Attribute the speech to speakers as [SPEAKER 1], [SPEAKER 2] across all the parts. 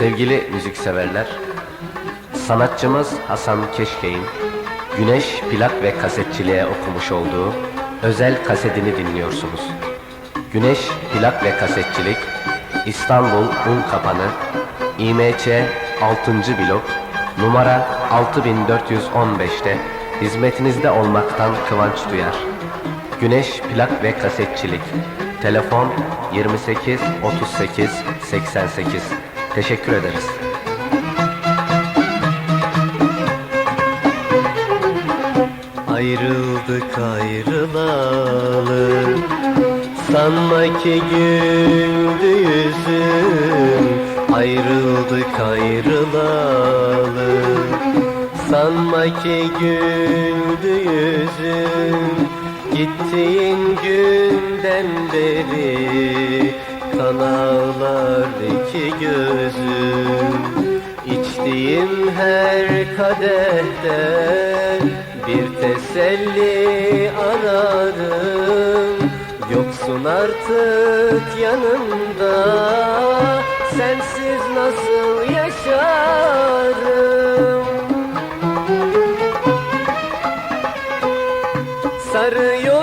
[SPEAKER 1] Sevgili müzikseverler, sanatçımız Hasan Keşkey'in Güneş plak ve kasetçiliğe okumuş olduğu özel kasetini dinliyorsunuz. Güneş plak ve kasetçilik İstanbul Unkapanı İMÇ 6. blok numara 6415'te hizmetinizde olmaktan kıvanç duyar. Güneş plak ve kasetçilik Telefon 28 38 88 Teşekkür ederiz.
[SPEAKER 2] Ayrıldık ayrılalı. Sanma ki güldü yüzüm. Ayrıldık ayrılalı. Sanma ki güldü yüzüm. Gittiğin günden beri Kan ağlar iki gözüm İçtiğim her kadehte. Bir teselli ararım Yoksun artık yanımda. Sensiz nasıl yaşarım? Sarıyorum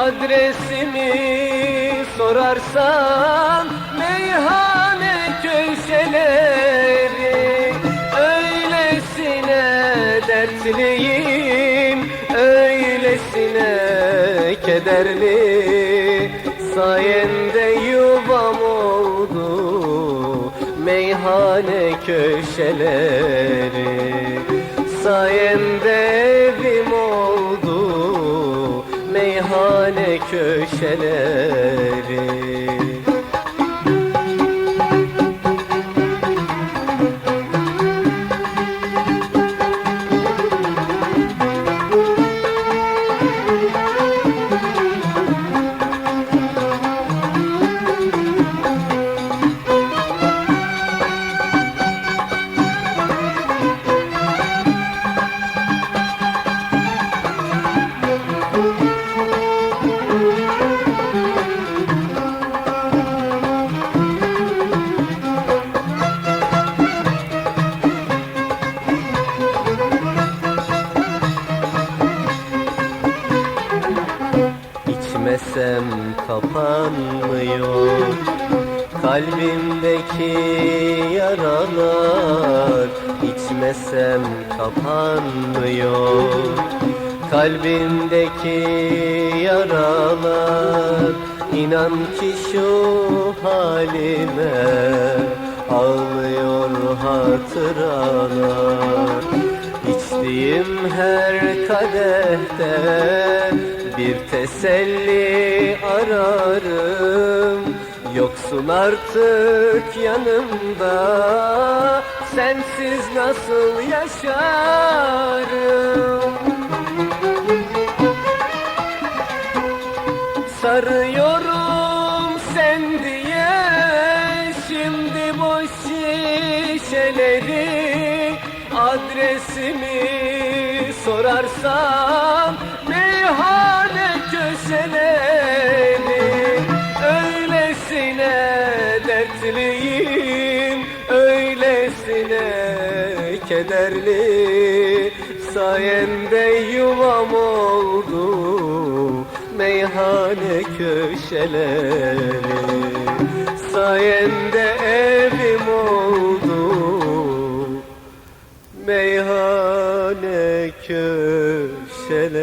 [SPEAKER 2] Adresimi sorarsan Meyhane köşeleri Öylesine dertliyim Öylesine kederli. Sayende yuvam oldu meyhane köşeleri Sayende evim köşeleri İçmesem kapanmıyor. Kalbimdeki yaralar İçmesem kapanmıyor. Kalbimdeki yaralar İnan ki şu halime Ağlıyor hatıralar İçtiğim her kadehte bir teselli ararım. Yoksun artık yanımda Sensiz nasıl yaşarım? Sarıyorum sen diye Şimdi boş şişeleri Adresimi sorarsan Meyhane köşeleri Öylesine dertliyim Öylesine kederli. Sayende yuvam oldu Meyhane köşeleri. Sayende Köşeleri